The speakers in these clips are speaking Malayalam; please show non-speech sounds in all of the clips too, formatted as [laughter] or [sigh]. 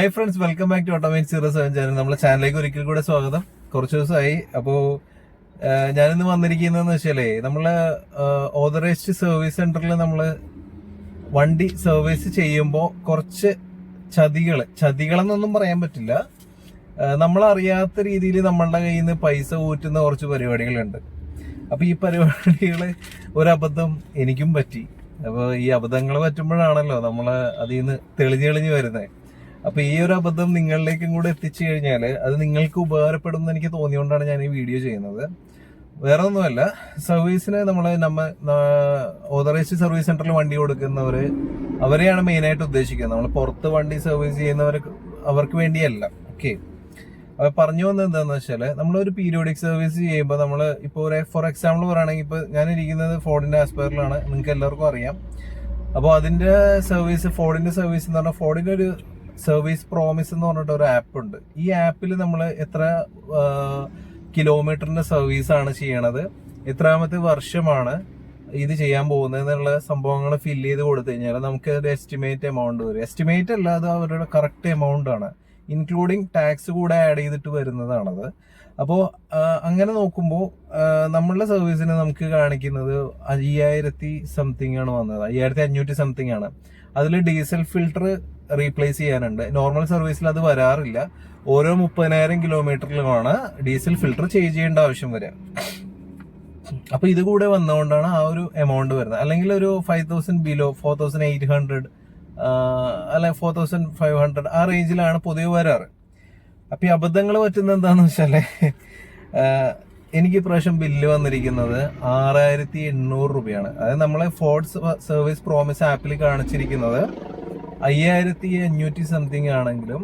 Hi friends welcome back to Automic zero seven channel നമ്മുടെ ചാനലിലേക്ക് ഒരിക്കൽ കൂടെ സ്വാഗതം. കുറച്ച് ദിവസമായി. അപ്പോൾ ഞാനിന്ന് വന്നിരിക്കുന്നതെന്ന് വെച്ചാലേ നമ്മൾ ഓതറൈസ്ഡ് സർവീസ് സെന്ററിൽ നമ്മൾ വണ്ടി സർവീസ് ചെയ്യുമ്പോൾ കുറച്ച് ചതികൾ ചതികളെന്നൊന്നും പറയാൻ പറ്റില്ല. നമ്മൾ അറിയാത്ത രീതിയിൽ നമ്മളുടെ കയ്യിൽ നിന്ന് പൈസ ഊറ്റുന്ന കുറച്ച് പരിപാടികളുണ്ട്. അപ്പോൾ ഈ പരിപാടികൾ ഒരബദ്ധം എനിക്കും പറ്റി. അപ്പോൾ ഈ അബദ്ധങ്ങൾ പറ്റുമ്പോഴാണല്ലോ നമ്മൾ അതിൽ നിന്ന് തെളിഞ്ഞ് തെളിഞ്ഞ് വരുന്നത് അപ്പൊ ഈ ഒരു അബദ്ധം നിങ്ങളിലേക്കും കൂടെ എത്തിച്ചു കഴിഞ്ഞാൽ അത് നിങ്ങൾക്ക് ഉപകാരപ്പെടും എന്ന് എനിക്ക് തോന്നിയോണ്ടാണ് ഞാൻ ഈ വീഡിയോ ചെയ്യുന്നത്. വേറെ ഒന്നുമല്ല സർവീസിന് നമ്മൾ നമ്മ ഓതറൈസ്ഡ് സർവീസ് സെന്ററിൽ വണ്ടി കൊടുക്കുന്നവര് അവരെയാണ് മെയിൻ ആയിട്ട് ഉദ്ദേശിക്കുന്നത്. നമ്മൾ പുറത്ത് വണ്ടി സർവീസ് ചെയ്യുന്നവർക്ക് അവർക്ക് വേണ്ടിയല്ല. ഓക്കെ അപ്പൊ പറഞ്ഞു വന്നത് എന്താണെന്ന് വെച്ചാൽ നമ്മളൊരു പീരിയോഡിക് സർവീസ് ചെയ്യുമ്പോൾ നമ്മൾ ഇപ്പോൾ ഒരു ഫോർ എക്സാമ്പിൾ പറയുകയാണെങ്കിൽ ഇപ്പൊ ഞാനിരിക്കുന്നത് ഫോർഡിന്റെ ആസ്പയറിലാണ് നിങ്ങൾക്ക് എല്ലാവർക്കും അറിയാം. അപ്പോൾ അതിന്റെ സർവീസ് ഫോർഡിന്റെ സർവീസ് എന്ന് പറഞ്ഞാൽ ഫോർഡിന്റെ ഒരു സർവീസ് പ്രോമിസ് എന്ന് പറഞ്ഞിട്ട് ഒരു ആപ്പ് ഉണ്ട്. ഈ ആപ്പിൽ നമ്മൾ എത്ര കിലോമീറ്ററിന്റെ സർവീസ് ആണ് ചെയ്യണത്. എത്രാമത്തെ വർഷമാണ് ഇത് ചെയ്യാൻ പോകുന്നത് എന്നുള്ള സംഭവങ്ങൾ ഫില്ല് ചെയ്ത് കൊടുത്തു കഴിഞ്ഞാൽ നമുക്ക് ഒരു എസ്റ്റിമേറ്റ് എമൗണ്ട് വരും. എസ്റ്റിമേറ്റ് അല്ല അത് അവരുടെ കറക്റ്റ് എമൗണ്ട് ആണ്. ഇൻക്ലൂഡിങ് ടാക്സ് കൂടെ ആഡ് ചെയ്തിട്ട് വരുന്നതാണത്. അപ്പോൾ അങ്ങനെ നോക്കുമ്പോൾ നമ്മളുടെ സർവീസിന് നമുക്ക് കാണിക്കുന്നത് അയ്യായിരത്തി സംതിങ് ആണ് വന്നത്. അയ്യായിരത്തി അഞ്ഞൂറ്റി സംതിങ് ആണ്. അതിൽ ഡീസൽ ഫിൽട്ടർ റീപ്ലേസ് ചെയ്യാനുണ്ട്. നോർമൽ സർവീസിൽ അത് വരാറില്ല. ഓരോ മുപ്പതിനായിരം കിലോമീറ്ററിലുമാണ് ഡീസൽ ഫിൽട്ടർ ചേഞ്ച് ചെയ്യേണ്ട ആവശ്യം വരിക. അപ്പൊ ഇത് കൂടെ വന്നുകൊണ്ടാണ് ആ ഒരു എമൗണ്ട് വരുന്നത്. അല്ലെങ്കിൽ ഒരു five thousand below four thousand eight hundred അല്ലെ ഫോർ തൗസൻഡ് ഫൈവ് ഹൺഡ്രഡ് ആ റേഞ്ചിലാണ് പൊതുവെ വരാറ്. അപ്പൊ ഈ അബദ്ധങ്ങൾ പറ്റുന്ന എന്താന്ന് വെച്ചാൽ എനിക്ക് ഇപ്രാവശ്യം ബില്ല് വന്നിരിക്കുന്നത് ആറായിരത്തി എണ്ണൂറ് രൂപയാണ്. അതായത് നമ്മളെ ഫോർഡ് സർവീസ് പ്രോമിസ് ആപ്പിൽ കാണിച്ചിരിക്കുന്നത് അയ്യായിരത്തി അഞ്ഞൂറ്റി സംതിങ് ആണെങ്കിലും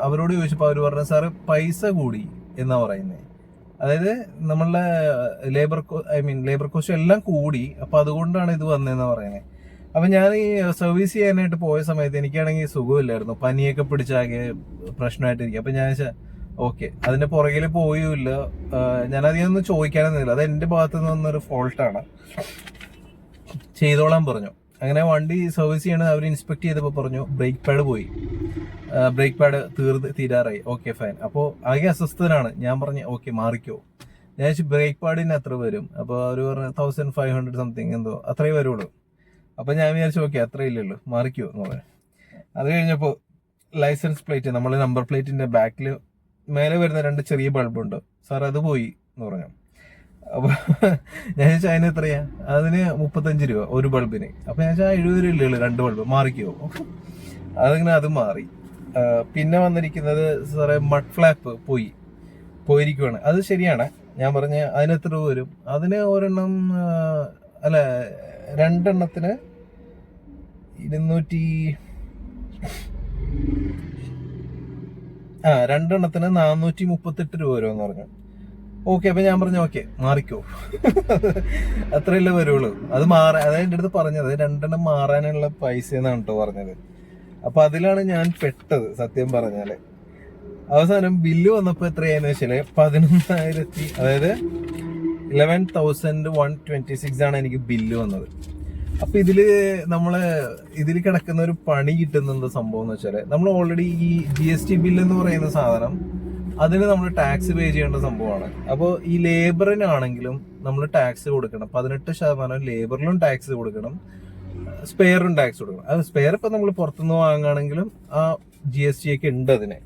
അവരോട് ചോദിച്ചപ്പോൾ അവർ പറഞ്ഞു സാറ് പൈസ കൂടി എന്നാ പറയുന്നത് അതായത് നമ്മളുടെ labour I mean labour cost എല്ലാം കൂടി അപ്പോൾ അതുകൊണ്ടാണ് ഇത് വന്നതെന്ന് പറയുന്നത് അപ്പം ഞാൻ ഈ സർവീസ് ചെയ്യാനായിട്ട് പോയ സമയത്ത് എനിക്കാണെങ്കിൽ സുഖമില്ലായിരുന്നു. പനിയൊക്കെ പിടിച്ചാകെ പ്രശ്നമായിട്ടിരിക്കും. അപ്പം ഞാൻ ഓക്കെ. അതിന്റെ പുറകിൽ പോയില്ല. ഞാൻ അതിനൊന്നും ചോദിക്കാനൊന്നുമില്ല. അത് എന്റെ ഭാഗത്ത് നിന്ന് വന്നൊരു ഫോൾട്ടാണ്. ചെയ്തോളാൻ പറഞ്ഞു. അങ്ങനെ വണ്ടി സർവീസ് ചെയ്യണത് അവർ ഇൻസ്പെക്ട് ചെയ്തപ്പോൾ പറഞ്ഞു ബ്രേക്ക് പാഡ് പോയി. ബ്രേക്ക് പാഡ് തീർന്ന് തീരാറായി. ഓക്കെ ഫൈൻ അപ്പോൾ ആകെ അസ്വസ്ഥനാണ്. ഞാൻ പറഞ്ഞു ഓക്കെ മാറിക്കോ. ഞാൻ ബ്രേക്ക് പാഡിന് എത്ര വരും? അപ്പോൾ അവർ പറഞ്ഞു തൗസൻഡ് ഫൈവ് ഹൺഡ്രഡ് സംതിങ് എന്തോ അത്രേ വരുള്ളൂ. അപ്പോൾ ഞാൻ വിചാരിച്ചു ഓക്കെ അത്ര ഇല്ലല്ലോ. മാറിക്കോ എന്ന് പറഞ്ഞു. അത് കഴിഞ്ഞപ്പോൾ ലൈസൻസ് പ്ലേറ്റ് നമ്മൾ നമ്പർ പ്ലേറ്റിന്റെ ബാക്കിൽ മേലെ വരുന്ന രണ്ട് ചെറിയ ബൾബുണ്ട്. സാർ അത് പോയി എന്ന് പറഞ്ഞു. അപ്പൊ ഞാൻ ചോദിച്ചാൽ അതിന് എത്രയാ? അതിന് മുപ്പത്തഞ്ച് രൂപ ഒരു ബൾബിന്. അപ്പൊ ഞാൻ ചോദിച്ചാൽ എഴുപത് രൂപ ഇല്ലേ രണ്ട് ബൾബ്. മാറിക്കോ. അതിങ്ങനെ അത് മാറി. പിന്നെ വന്നിരിക്കുന്നത് സാറേ മഡ് ഫ്ലാപ്പ് പോയി പോയിരിക്കുവാണ്. അത് ശരിയാണ്. ഞാൻ പറഞ്ഞ അതിന് എത്ര രൂപ വരും? അതിന് ഒരെണ്ണം അല്ല രണ്ടെണ്ണത്തിന് ഇരുന്നൂറ്റി ആ രണ്ടെണ്ണത്തിന് നാനൂറ്റി മുപ്പത്തെട്ട് രൂപ വരുമെന്ന് പറഞ്ഞു. ഓക്കെ അപ്പൊ ഞാൻ പറഞ്ഞു ഓക്കെ മാറിക്കോ. അത്രയല്ലേ വരുള്ളൂ. അത് മാറാൻ അതായത് എന്റെ അടുത്ത് പറഞ്ഞത് രണ്ടെണ്ണം മാറാനുള്ള പൈസ എന്നാണ് കേട്ടോ പറഞ്ഞത്. അപ്പൊ അതിലാണ് ഞാൻ പെട്ടത് സത്യം പറഞ്ഞാൽ. അവസാനം ബില്ല് വന്നപ്പോൾ എത്രയാന്ന് വെച്ചാൽ പതിനൊന്നായിരത്തി അതായത് eleven thousand one twenty six ആണ് എനിക്ക് ബില്ല് വന്നത്. അപ്പൊ ഇതിൽ നമ്മൾ ഇതിൽ കിടക്കുന്ന ഒരു പണി കിട്ടുന്ന എന്താ സംഭവം എന്ന് വെച്ചാൽ നമ്മൾ ഓൾറെഡി ഈ ജി എസ് ടി ബില്ല് എന്ന് പറയുന്ന സാധനം അതിന് നമ്മൾ ടാക്സ് പേ ചെയ്യേണ്ട സംഭവമാണ്. അപ്പോൾ ഈ ലേബറിനാണെങ്കിലും നമ്മൾ ടാക്സ് കൊടുക്കണം. പതിനെട്ട് ശതമാനം ലേബറിലും ടാക്സ് കൊടുക്കണം. സ്പെയറും ടാക്സ് കൊടുക്കണം. അത് സ്പെയർ ഇപ്പൊ നമ്മൾ പുറത്തുനിന്ന് വാങ്ങുകയാണെങ്കിലും ആ ജി എസ് ടി ഒക്കെ ഉണ്ട് അതിന്.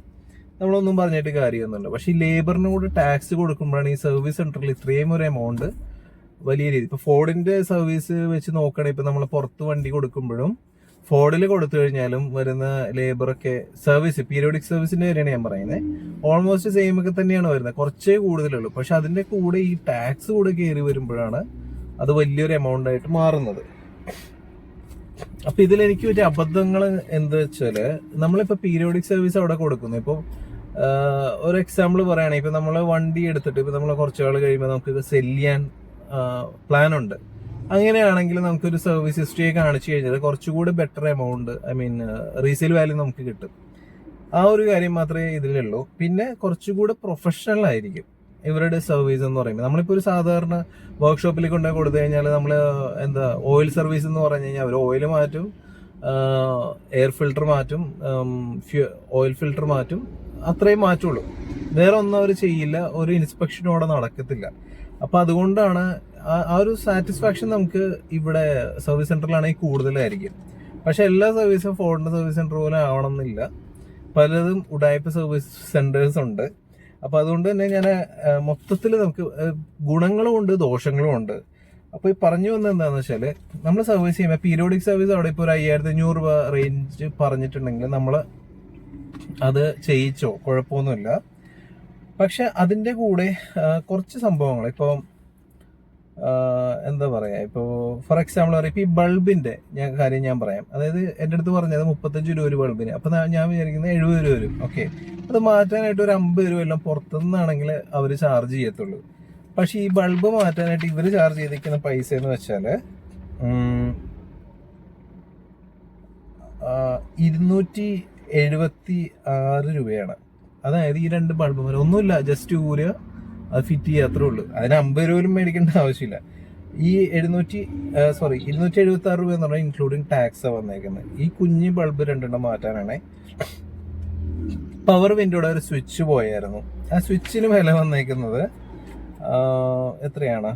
നമ്മളൊന്നും പറഞ്ഞിട്ട് കാര്യമൊന്നുമില്ല. പക്ഷേ ഈ ലേബറിന് കൂടെ ടാക്സ് കൊടുക്കുമ്പോഴാണ് ഈ സർവീസ് സെന്ററിൽ ഇത്രയും ഒരു എമൗണ്ട് വലിയ രീതി. ഇപ്പൊ ഫോർഡിന്റെ സർവീസ് വെച്ച് നോക്കുകയാണെങ്കിൽ ഇപ്പൊ നമ്മൾ പുറത്ത് വണ്ടി കൊടുക്കുമ്പോഴും ഫോർഡിൽ കൊടുത്തു കഴിഞ്ഞാലും വരുന്ന ലേബറൊക്കെ സർവീസ് പീരിയോഡിക് സർവീസിന്റെ കാര്യമാണ് ഞാൻ പറയുന്നത് ഓൾമോസ്റ്റ് സെയിം ഒക്കെ തന്നെയാണ് വരുന്നത്. കുറച്ചേ കൂടുതലുള്ളൂ. പക്ഷെ അതിന്റെ കൂടെ ഈ ടാക്സ് കൂടെ കയറി വരുമ്പോഴാണ് അത് വലിയൊരു എമൗണ്ട് ആയിട്ട് മാറുന്നത്. അപ്പൊ ഇതിൽ എനിക്ക് പറ്റിയ അബദ്ധങ്ങൾ എന്താ വെച്ചാൽ നമ്മളിപ്പോ പീരിയോഡിക് സർവീസ് അവിടെ കൊടുക്കുന്നു. ഇപ്പൊ ഒരു എക്സാമ്പിൾ പറയുകയാണെങ്കിൽ ഇപ്പൊ നമ്മൾ വണ്ടി എടുത്തിട്ട് ഇപ്പൊ നമ്മൾ കുറച്ചു കഴിയുമ്പോൾ നമുക്ക് സെല്ല് ചെയ്യാൻ പ്ലാൻ ഉണ്ട് അങ്ങനെയാണെങ്കിൽ നമുക്കൊരു സർവീസ് ഹിസ്റ്ററി കാണിച്ചു കഴിഞ്ഞാൽ കുറച്ചുകൂടി better amount I mean resale value നമുക്ക് കിട്ടും. ആ ഒരു കാര്യം മാത്രമേ ഇതിലുള്ളൂ. പിന്നെ കുറച്ചുകൂടി പ്രൊഫഷണൽ ആയിരിക്കും ഇവരുടെ സർവീസ് എന്ന് പറയുമ്പോൾ. നമ്മളിപ്പോൾ ഒരു സാധാരണ വർക്ക്ഷോപ്പിൽ കൊണ്ടുപോയി കൊടുത്തു കഴിഞ്ഞാൽ നമ്മൾ എന്താ ഓയിൽ സർവീസ് എന്ന് പറഞ്ഞു കഴിഞ്ഞാൽ അവർ ഓയിൽ മാറ്റും എയർ ഫിൽട്ടർ മാറ്റും ഓയിൽ ഫിൽട്ടർ മാറ്റും അത്രയും മാറ്റുള്ളൂ. വേറെ ഒന്നും അവർ ചെയ്യില്ല. ഒരു ഇൻസ്പെക്ഷനോടെ നടക്കത്തില്ല. അപ്പൊ അതുകൊണ്ടാണ് ആ- ഒരു സാറ്റിസ്ഫാക്ഷൻ നമുക്ക് ഇവിടെ സർവീസ് സെന്ററിലാണെങ്കിൽ കൂടുതലായിരിക്കും. പക്ഷെ എല്ലാ സർവീസും ഫോണിന്റെ സർവീസ് സെന്റർ പോലെ ആവണം എന്നില്ല പലതും ഉടായ്പ സർവീസ് സെന്റേഴ്സ് ഉണ്ട്. അപ്പൊ അതുകൊണ്ട് തന്നെ ഞാൻ മൊത്തത്തിൽ നമുക്ക് ഗുണങ്ങളും ഉണ്ട് ദോഷങ്ങളും ഉണ്ട്. അപ്പൊ ഈ പറഞ്ഞു വന്നത് എന്താണെന്ന് വെച്ചാൽ നമ്മൾ സർവീസ് ചെയ്യുമ്പോൾ പീരിയോഡിക് സർവീസ് അവിടെ ഇപ്പോൾ ഒരു അയ്യായിരത്തി അഞ്ഞൂറ് രൂപ റേഞ്ച് പറഞ്ഞിട്ടുണ്ടെങ്കിൽ നമ്മൾ അത് ചെയ്യിച്ചോ? കുഴപ്പമൊന്നുമില്ല. പക്ഷെ അതിന്റെ കൂടെ കുറച്ച് സംഭവങ്ങൾ. ഇപ്പോൾ എന്താ പറയുക ഇപ്പോൾ ഫോർ എക്സാമ്പിൾ പറയും ഇപ്പോൾ ഈ ബൾബിന്റെ ഞാൻ കാര്യം ഞാൻ പറയാം. അതായത് എന്റെ അടുത്ത് പറഞ്ഞത് മുപ്പത്തഞ്ച് രൂപ ഒരു ബൾബിന്. അപ്പം ഞാൻ- വിചാരിക്കുന്നത് എഴുപത് രൂപ വരും. ഓക്കെ. അത് മാറ്റാനായിട്ട് ഒരു അമ്പത് രൂപ എല്ലാം പുറത്തുനിന്നാണെങ്കിൽ അവർ ചാർജ് ചെയ്യത്തുള്ളൂ. പക്ഷേ ഈ ബൾബ് മാറ്റാനായിട്ട് ഇവർ ചാർജ് ചെയ്തിരിക്കുന്ന പൈസ എന്ന് വെച്ചാൽ ഇരുന്നൂറ്റി എഴുപത്തി ആറ് രൂപയാണ്. അതായത് ഈ രണ്ട് ബൾബ് വരെ. ഒന്നുമില്ല ജസ്റ്റ് ഊരുക അത് ഫിറ്റ് ചെയ്യുക അത്രേ ഉള്ളൂ. അതിന് അമ്പത് രൂപ പോലും മേടിക്കേണ്ട ആവശ്യമില്ല. ഈ എഴുന്നൂറ്റി സോറി ഇരുന്നൂറ്റി എഴുപത്തി ആറ് രൂപ എന്ന് പറഞ്ഞാൽ ഇൻക്ലൂഡിങ് ടാക്സ് വന്നേക്കുന്നത്. ഈ കുഞ്ഞ് ബൾബ് രണ്ടെണ്ണം മാറ്റാനാണ്. പവർ വിൻഡോയുടെ ഒരു സ്വിച്ച് പോയായിരുന്നു. ആ സ്വിച്ചിന് വില വന്നേക്കുന്നത് എത്രയാണ്?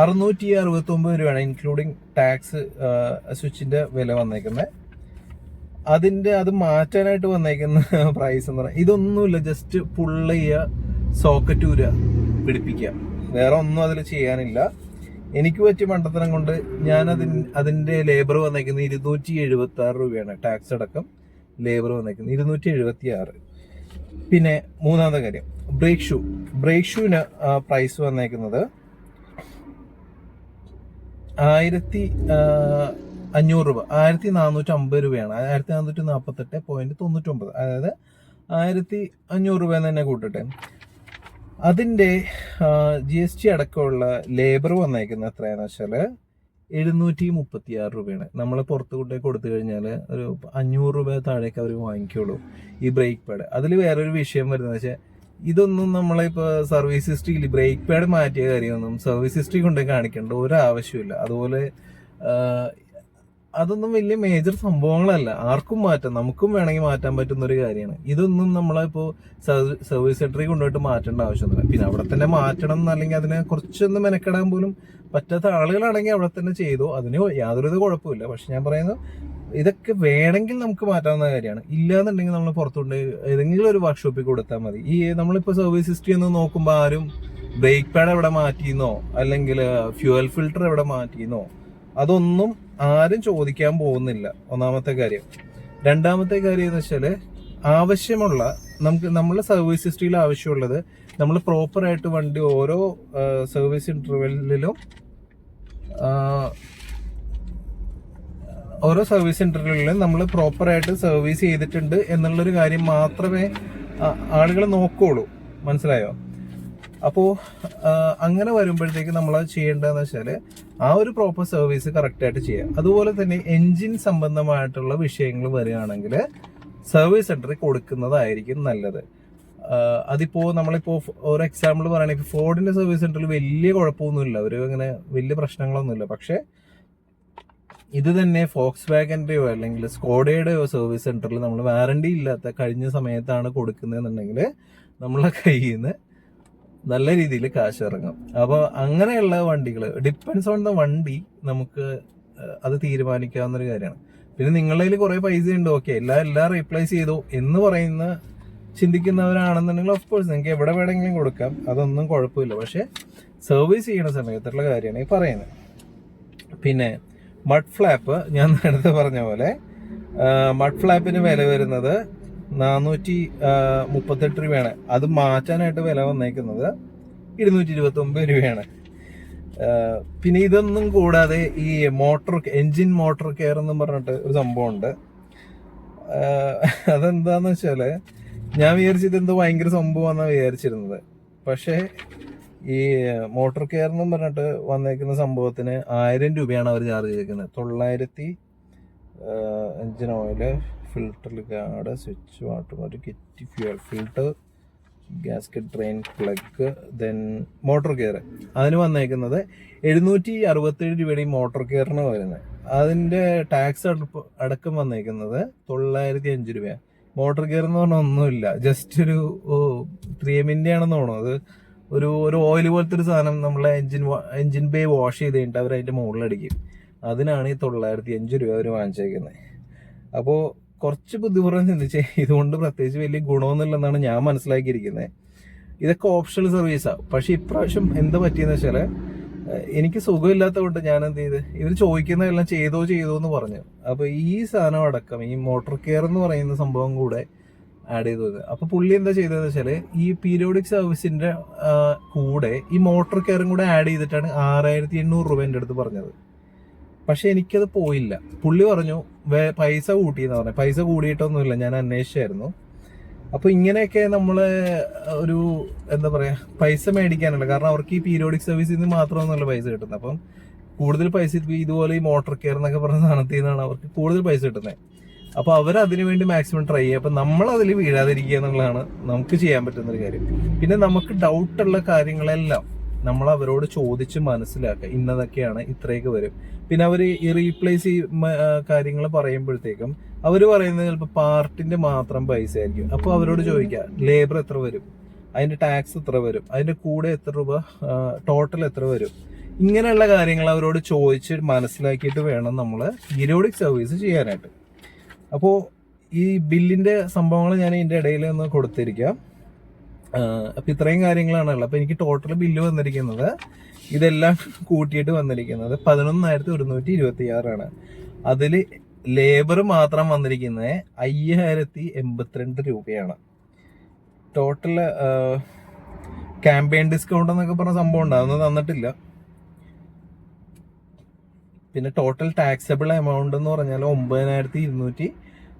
അറുന്നൂറ്റി അറുപത്തി ഒമ്പത് രൂപയാണ് ഇൻക്ലൂഡിങ് ടാക്സ് സ്വിച്ചിന്റെ വില വന്നേക്കുന്നത്. അതിന്റെ അത് മാറ്റാനായിട്ട് വന്നേക്കുന്ന [laughs] പ്രൈസ് എന്ന് പറഞ്ഞാൽ ഇതൊന്നുമില്ല ജസ്റ്റ് പുള്ള ചെയ്യുക സോക്കറ്റ് ഊര പിടിപ്പിക്കുക വേറെ ഒന്നും അതിൽ ചെയ്യാനില്ല. എനിക്ക് പറ്റിയ മണ്ടത്തരം കൊണ്ട് ഞാൻ അതിന് അതിന്റെ ലേബർ വന്നേക്കുന്നത് ഇരുന്നൂറ്റി എഴുപത്തി ആറ് രൂപയാണ് ടാക്സ് അടക്കം ലേബർ വന്നേക്കുന്നത് ഇരുന്നൂറ്റി എഴുപത്തി ആറ് പിന്നെ മൂന്നാമത്തെ കാര്യം ബ്രേക്ക് ഷൂ ബ്രേക്ക് ഷൂവിന് പ്രൈസ് വന്നേക്കുന്നത് ആയിരത്തി അഞ്ഞൂറ് രൂപ. ആയിരത്തി നാനൂറ്റി അമ്പത് രൂപയാണ്. ആയിരത്തി നാനൂറ്റി നാൽപ്പത്തെട്ട് പോയിന്റ് തൊണ്ണൂറ്റൊമ്പത്. അതായത് ആയിരത്തി അഞ്ഞൂറ് രൂപ തന്നെ കൂട്ടട്ടെ. അതിന്റെ ജി എസ് ടി അടക്കമുള്ള ലേബർ വന്നേക്കുന്നത് എത്രയാണെന്ന് വെച്ചാൽ എഴുന്നൂറ്റി മുപ്പത്തി ആറ് രൂപയാണ്. നമ്മൾ പുറത്ത് കൊണ്ടുപോയി കൊടുത്തു കഴിഞ്ഞാൽ ഒരു അഞ്ഞൂറ് രൂപ താഴേക്ക് അവർ വാങ്ങിക്കുള്ളൂ ഈ ബ്രേക്ക് പാഡ് അതിൽ വേറൊരു വിഷയം വരുന്നത് വെച്ചാൽ ഇതൊന്നും നമ്മളിപ്പോ സർവീസ് ഹിസ്റ്ററിയിൽ ബ്രേക്ക് പാഡ് മാറ്റിയ കാര്യമൊന്നും സർവീസ് ഹിസ്റ്ററി കൊണ്ടുപോയി കാണിക്കേണ്ട ഒരു ആവശ്യമില്ല അതുപോലെ അതൊന്നും വലിയ മേജർ സംഭവങ്ങളല്ല. ആർക്കും മാറ്റാം. നമുക്കും വേണമെങ്കിൽ മാറ്റാൻ പറ്റുന്ന ഒരു കാര്യമാണ്. ഇതൊന്നും നമ്മളിപ്പോ സർവീസ് സെന്ററിൽ കൊണ്ടുപോയിട്ട് മാറ്റേണ്ട ആവശ്യമൊന്നുമില്ല. പിന്നെ അവിടെ തന്നെ മാറ്റണം എന്നല്ലെങ്കിൽ അതിനെ കുറച്ചൊന്ന് മെനക്കെടാൻ പോലും പറ്റാത്ത ആളുകളാണെങ്കിൽ അവിടെ തന്നെ ചെയ്തു. അതിന് യാതൊരു കുഴപ്പമില്ല. പക്ഷെ ഞാൻ പറയുന്നത് ഇതൊക്കെ വേണമെങ്കിൽ നമുക്ക് മാറ്റാവുന്ന കാര്യമാണ്. ഇല്ലാന്നുണ്ടെങ്കിൽ നമ്മൾ പുറത്തുകൊണ്ട് ഏതെങ്കിലും ഒരു വർക്ക്ഷോപ്പിൽ കൊടുത്താൽ മതി. ഈ നമ്മളിപ്പോൾ സർവീസ് ഹിസ്റ്ററി ഒന്ന് നോക്കുമ്പോൾ ആരും ബ്രേക്ക് പാഡ് എവിടെ മാറ്റിയെന്നോ അല്ലെങ്കിൽ ഫ്യൂവൽ ഫിൽട്ടർ എവിടെ മാറ്റിയെന്നോ അതൊന്നും ആരും ചോദിക്കാൻ പോകുന്നില്ല. ഒന്നാമത്തെ കാര്യം. രണ്ടാമത്തെ കാര്യം എന്ന് വെച്ചാൽ ആവശ്യമുള്ള നമുക്ക് നമ്മളെ സർവീസ് ഹിസ്റ്ററിയിൽ ആവശ്യമുള്ളത് നമ്മൾ പ്രോപ്പറായിട്ട് വണ്ടി ഓരോ സർവീസ് ഇന്റർവെല്ലിലും ഓരോ സർവീസ് സെന്ററുകളിലും നമ്മൾ പ്രോപ്പറായിട്ട് സർവീസ് ചെയ്തിട്ടുണ്ട് എന്നുള്ളൊരു കാര്യം മാത്രമേ ആളുകൾ നോക്കുകയുള്ളൂ മനസ്സിലായോ? അപ്പോ ആ, അങ്ങനെ വരുമ്പോഴത്തേക്ക് നമ്മൾ ചെയ്യേണ്ടതെന്ന് വെച്ചാൽ ആ ഒരു പ്രോപ്പർ സർവീസ് കറക്റ്റായിട്ട് ചെയ്യുക. അതുപോലെ തന്നെ എൻജിൻ സംബന്ധമായിട്ടുള്ള വിഷയങ്ങൾ വരികയാണെങ്കിൽ സർവീസ് സെന്ററിൽ കൊടുക്കുന്നതായിരിക്കും നല്ലത്. അതിപ്പോൾ നമ്മളിപ്പോൾ നമ്മളിപ്പോ ഒരു എക്സാമ്പിൾ പറയുകയാണെങ്കിൽ ഫോർഡിന്റെ സർവീസ് സെന്ററിൽ വലിയ കുഴപ്പമൊന്നുമില്ല. ഒരു അങ്ങനെ വലിയ പ്രശ്നങ്ങളൊന്നുമില്ല. പക്ഷേ ഇത് തന്നെ ഫോക്സ് വാഗന്റെയോ അല്ലെങ്കിൽ സ്കോഡയുടെയോ സർവീസ് സെന്ററിൽ നമ്മൾ വാറണ്ടി ഇല്ലാത്ത കഴിഞ്ഞ സമയത്താണ് കൊടുക്കുന്നതെന്നുണ്ടെങ്കിൽ നമ്മളെ കയ്യിൽ നിന്ന് നല്ല രീതിയിൽ കാശ് ഇറങ്ങും അപ്പോൾ അങ്ങനെയുള്ള വണ്ടികൾ ഡിപ്പെൻസ് ഓൺ ദ വണ്ടി നമുക്ക് അത് തീരുമാനിക്കാവുന്ന ഒരു കാര്യമാണ്. പിന്നെ നിങ്ങളുടെ കയ്യിൽ കുറെ പൈസ ഉണ്ട് ഓക്കെ എല്ലാം എല്ലാം റീപ്ലേസ് ചെയ്തു എന്ന് പറയുന്ന ചിന്തിക്കുന്നവരാണെന്നുണ്ടെങ്കിൽ ഓഫ് കോഴ്സ് നിങ്ങൾക്ക് എവിടെ വേണമെങ്കിലും കൊടുക്കാം. അതൊന്നും കുഴപ്പമില്ല. പക്ഷേ സർവീസ് ചെയ്യുന്ന സമയത്തുള്ള കാര്യമാണ് ഈ പറയുന്നത്. പിന്നെ മഡ് ഫ്ലാപ്പ് ഞാൻ നേരത്തെ പറഞ്ഞ പോലെ മഡ് ഫ്ലാപ്പിന് വില വരുന്നത് നാനൂറ്റി മുപ്പത്തെട്ട് രൂപയാണ്. അത് മാറ്റാനായിട്ട് വില വന്നേക്കുന്നത് ഇരുന്നൂറ്റി ഇരുപത്തി ഒമ്പത് രൂപയാണ് പിന്നെ ഇതൊന്നും കൂടാതെ ഈ മോട്ടോർ എൻജിൻ മോട്ടോർ കെയർ എന്ന് പറഞ്ഞിട്ട് ഒരു സംഭവമുണ്ട്. അതെന്താന്ന് വെച്ചാൽ ഞാൻ വിചാരിച്ചത് എന്തോ ഭയങ്കര സംഭവമാണെന്നാണ് വിചാരിച്ചിരുന്നത്. പക്ഷേ ഈ മോട്ടോർ കെയർ എന്നും പറഞ്ഞിട്ട് വന്നേക്കുന്ന സംഭവത്തിന് ആയിരം രൂപയാണ് അവർ ചാർജ് ചെയ്തിരിക്കുന്നത് തൊള്ളായിരത്തി engine oil filter guard switch automatic kit fuel filter gasket drain plug then motor care അതിന് വന്നേക്കുന്നത് എഴുന്നൂറ്റി അറുപത്തേഴ് രൂപയുടെ ഈ മോട്ടോർ കെയറിന് വരുന്നത് അതിന്റെ ടാക്സ് അടക്കം വന്നേക്കുന്നത് തൊള്ളായിരത്തി അഞ്ച് രൂപയാണ്. മോട്ടോർ കെയർ എന്ന് പറഞ്ഞാൽ ഒന്നുമില്ല. ജസ്റ്റ് ഒരു ത്രീ എമ്മിന്റെ ആണെന്ന് തോന്നുന്നു. അത് ഒരു ഒരു ഓയിൽ പോലത്തെ ഒരു സാധനം നമ്മളെ എഞ്ചിൻ എഞ്ചിൻ ബേ വാഷ് ചെയ്ത് കഴിഞ്ഞിട്ട് അവർ അതിന്റെ മുകളിലടിക്കും. അതിനാണ് ഈ തൊള്ളായിരത്തി അഞ്ച് രൂപ അവർ വാങ്ങിച്ചേക്കുന്നത് അപ്പോൾ കുറച്ച് ബുദ്ധിപൂർവം ചിന്തിച്ച് ഇതുകൊണ്ട് പ്രത്യേകിച്ച് വലിയ ഗുണമൊന്നുമില്ലെന്നാണ് ഞാൻ മനസ്സിലാക്കിയിരിക്കുന്നത്. ഇതൊക്കെ ഓപ്ഷണൽ സർവീസാണ് പക്ഷേ ഇപ്രാവശ്യം എന്താ പറ്റിയെന്ന് വെച്ചാൽ എനിക്ക് സുഖമില്ലാത്തതുകൊണ്ട് ഞാൻ എന്ത് ചെയ്ത് ഇവർ ചോദിക്കുന്നതെല്ലാം ചെയ്തോ ചെയ്തോ എന്ന് പറഞ്ഞു. അപ്പോൾ ഈ സാധനം അടക്കം ഈ മോട്ടോർ കെയർ എന്ന് പറയുന്ന സംഭവം കൂടെ ആഡ് ചെയ്തു അപ്പൊ പുള്ളി എന്താ ചെയ്തതെന്ന് വെച്ചാൽ ഈ പീരിയോഡിക് സർവീസിന്റെ കൂടെ ഈ മോട്ടോർ കെയറും കൂടെ ആഡ് ചെയ്തിട്ടാണ് ആറായിരത്തി എണ്ണൂറ് രൂപ എന്റെ അടുത്ത് പറഞ്ഞത്. പക്ഷെ എനിക്കത് പോയില്ല. പുള്ളി പറഞ്ഞു പൈസ കൂട്ടിയെന്ന് പറഞ്ഞു. പൈസ കൂടിയിട്ടൊന്നുമില്ല ഞാൻ അന്വേഷിച്ചായിരുന്നു. അപ്പൊ ഇങ്ങനെയൊക്കെ നമ്മൾ ഒരു എന്താ പറയാ പൈസ മേടിക്കാനുള്ള കാരണം അവർക്ക് ഈ പീരിയോഡിക് സർവീസിൽ നിന്ന് മാത്രമൊന്നുമല്ല പൈസ കിട്ടുന്നത്. അപ്പം കൂടുതൽ പൈസ ഇതുപോലെ ഈ മോട്ടോർ കെയർ എന്നൊക്കെ പറഞ്ഞ സാധനത്തിൽ നിന്നാണ് അവർക്ക് കൂടുതൽ പൈസ കിട്ടുന്നത് അപ്പൊ അവർ അതിനു വേണ്ടി മാക്സിമം ട്രൈ ചെയ്യുക. അപ്പൊ നമ്മൾ അതിൽ വീഴാതിരിക്കുക എന്നുള്ളതാണ് നമുക്ക് ചെയ്യാൻ പറ്റുന്ന ഒരു കാര്യം. പിന്നെ നമുക്ക് ഡൗട്ടുള്ള കാര്യങ്ങളെല്ലാം നമ്മൾ അവരോട് ചോദിച്ച് മനസ്സിലാക്കുക. ഇന്നതൊക്കെയാണ് ഇത്രയൊക്കെ വരും. പിന്നെ അവർ ഈ റീപ്ലേസ് കാര്യങ്ങൾ പറയുമ്പോഴത്തേക്കും അവർ പറയുന്നത് ചിലപ്പോൾ പാർട്ടിന്റെ മാത്രം പൈസ ആയിരിക്കും. അപ്പോൾ അവരോട് ചോദിക്കുക ലേബർ എത്ര വരും? അതിന്റെ ടാക്സ് എത്ര വരും? അതിന്റെ കൂടെ എത്ര രൂപ? ടോട്ടൽ എത്ര വരും? ഇങ്ങനെയുള്ള കാര്യങ്ങൾ അവരോട് ചോദിച്ച് മനസ്സിലാക്കിയിട്ട് വേണം നമ്മൾ പീരിയോഡിക് സർവീസ് ചെയ്യാനായിട്ട്. അപ്പോൾ ഈ ബില്ലിന്റെ സംഭവങ്ങൾ ഞാൻ ഇതിന്റെ ഇടയിൽ ഒന്ന് കൊടുത്തിരിക്കാം. അപ്പൊ ഇത്രയും കാര്യങ്ങളാണ് ഉള്ളത് അപ്പൊ എനിക്ക് ടോട്ടൽ ബില്ല് വന്നിരിക്കുന്നത് ഇതെല്ലാം കൂട്ടിയിട്ട് വന്നിരിക്കുന്നത് പതിനൊന്നായിരത്തി ഒരുന്നൂറ്റി ഇരുപത്തി ആറാണ് അതിൽ ലേബർ മാത്രം വന്നിരിക്കുന്നത് അയ്യായിരത്തി എൺപത്തിരണ്ട് രൂപയാണ് ടോട്ടൽ ക്യാമ്പയിൻ ഡിസ്കൗണ്ട് എന്നൊക്കെ പറഞ്ഞ സംഭവം ഉണ്ട്. അതൊന്നും തന്നിട്ടില്ല. പിന്നെ ടോട്ടൽ ടാക്സബിൾ എമൗണ്ട് എന്ന് പറഞ്ഞാൽ ഒമ്പതിനായിരത്തി ഇരുന്നൂറ്റി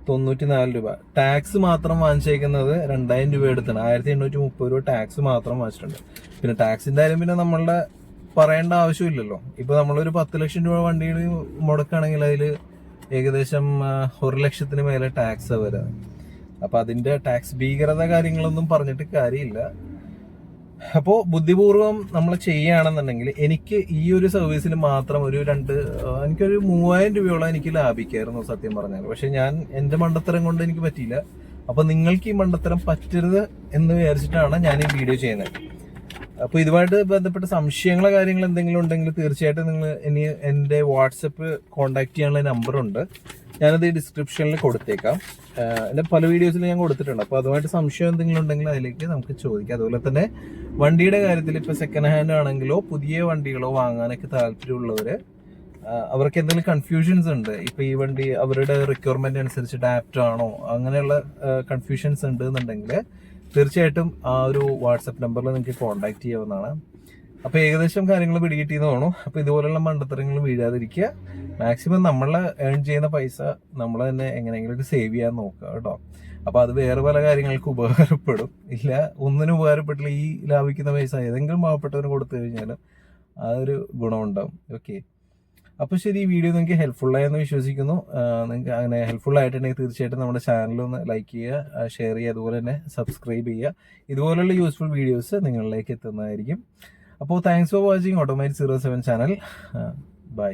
തൊണ്ണൂറ്റി നാല് രൂപ. ടാക്സ് മാത്രം വാങ്ങിച്ചേക്കുന്നത് രണ്ടായിരം രൂപ എടുത്താണ്. ആയിരത്തി എണ്ണൂറ്റി മുപ്പത് രൂപ ടാക്സ് മാത്രം വാങ്ങിച്ചിട്ടുണ്ട്. പിന്നെ ടാക്സിന്റെ കാര്യം പിന്നെ നമ്മളുടെ പറയേണ്ട ആവശ്യമില്ലല്ലോ. ഇപ്പൊ നമ്മളൊരു പത്ത് ലക്ഷം രൂപ വണ്ടിയിൽ മുടക്കുകയാണെങ്കിൽ അതിൽ ഏകദേശം ഒരു ലക്ഷത്തിന് മേലെ ടാക്സ് വരാം. അപ്പൊ അതിന്റെ ടാക്സ് ഭീകരത കാര്യങ്ങളൊന്നും പറഞ്ഞിട്ട് കാര്യമില്ല. അപ്പോൾ ബുദ്ധിപൂർവം നമ്മൾ ചെയ്യുകയാണെന്നുണ്ടെങ്കിൽ എനിക്ക് ഈ ഒരു സർവീസിൽ മാത്രം ഒരു രണ്ട് എനിക്കൊരു മൂവായിരം രൂപയോളം എനിക്ക് ലാഭിക്കായിരുന്നു സത്യം പറഞ്ഞാൽ പക്ഷെ ഞാൻ എന്റെ മണ്ടത്തരം കൊണ്ട് എനിക്ക് പറ്റിയില്ല. അപ്പോൾ നിങ്ങൾക്ക് ഈ മണ്ടത്തരം പറ്റരുത് എന്ന് വിചാരിച്ചിട്ടാണ് ഞാൻ ഈ വീഡിയോ ചെയ്യുന്നത്. അപ്പോൾ ഇതുമായിട്ട് ബന്ധപ്പെട്ട സംശയങ്ങളോ കാര്യങ്ങൾ എന്തെങ്കിലും ഉണ്ടെങ്കിൽ തീർച്ചയായിട്ടും നിങ്ങൾ ഇനി എന്റെ വാട്സപ്പ് കോൺടാക്ട് ചെയ്യാനുള്ള നമ്പറുണ്ട് ഞാനത് ഈ ഡിസ്ക്രിപ്ഷനിൽ കൊടുത്തേക്കാം. എന്റെ പല വീഡിയോസിലും ഞാൻ കൊടുത്തിട്ടുണ്ട്. അപ്പോൾ അതുമായിട്ട് സംശയം എന്തെങ്കിലും ഉണ്ടെങ്കിൽ അതിലേക്ക് നമുക്ക് ചോദിക്കാം. അതുപോലെ തന്നെ വണ്ടിയുടെ കാര്യത്തിൽ ഇപ്പോൾ സെക്കൻഡ് ഹാൻഡ് ആണെങ്കിലോ പുതിയ വണ്ടികളോ വാങ്ങാനൊക്കെ താല്പര്യമുള്ളവർ അവർക്ക് എന്തെങ്കിലും കൺഫ്യൂഷൻസ് ഉണ്ട്. ഇപ്പൊ ഈ വണ്ടി അവരുടെ റിക്വയർമെന്റ് അനുസരിച്ച് ഡാപ്റ്റ് ആണോ അങ്ങനെയുള്ള കൺഫ്യൂഷൻസ് ഉണ്ട് എന്നുണ്ടെങ്കിൽ തീർച്ചയായിട്ടും ആ ഒരു വാട്സപ്പ് നമ്പറിൽ നിങ്ങൾക്ക് കോൺടാക്ട് ചെയ്യാവുന്നതാണ്. അപ്പൊ ഏകദേശം കാര്യങ്ങൾ പിടികിട്ടിയെന്ന് തോന്നുന്നു. അപ്പൊ ഇതുപോലുള്ള മണ്ടത്തരങ്ങൾ വീഴാതിരിക്കുക. മാക്സിമം നമ്മൾ ഏൺ ചെയ്യുന്ന പൈസ നമ്മൾ തന്നെ എങ്ങനെയെങ്കിലും സേവ് ചെയ്യാൻ നോക്കുക കേട്ടോ. അപ്പൊ അത് വേറെ പല കാര്യങ്ങൾക്ക് ഉപകാരപ്പെടും. ഇല്ല ഒന്നിനും ഉപകാരപ്പെട്ടില്ല. ഈ ലാഭിക്കുന്ന പൈസ ഏതെങ്കിലും പാവപ്പെട്ടവന് കൊടുത്തു കഴിഞ്ഞാൽ ആ ഒരു ഗുണമുണ്ടാവും. ഓക്കെ അപ്പൊ ശരി ഈ വീഡിയോ നിങ്ങൾക്ക് ഹെൽപ്ഫുൾ ആയെന്ന് വിശ്വസിക്കുന്നു. നിങ്ങൾക്ക് അങ്ങനെ ഹെൽപ്ഫുൾ ആയിട്ടുണ്ടെങ്കിൽ തീർച്ചയായിട്ടും നമ്മുടെ ചാനൽ ഒന്ന് ലൈക്ക് ചെയ്യുക ഷെയർ ചെയ്യുക അതുപോലെ തന്നെ സബ്സ്ക്രൈബ് ചെയ്യുക. ഇതുപോലുള്ള യൂസ്ഫുൾ വീഡിയോസ് നിങ്ങളിലേക്ക് എത്തുന്നതായിരിക്കും. അപ്പോൾ thanks for watching Automite zero seven channel bye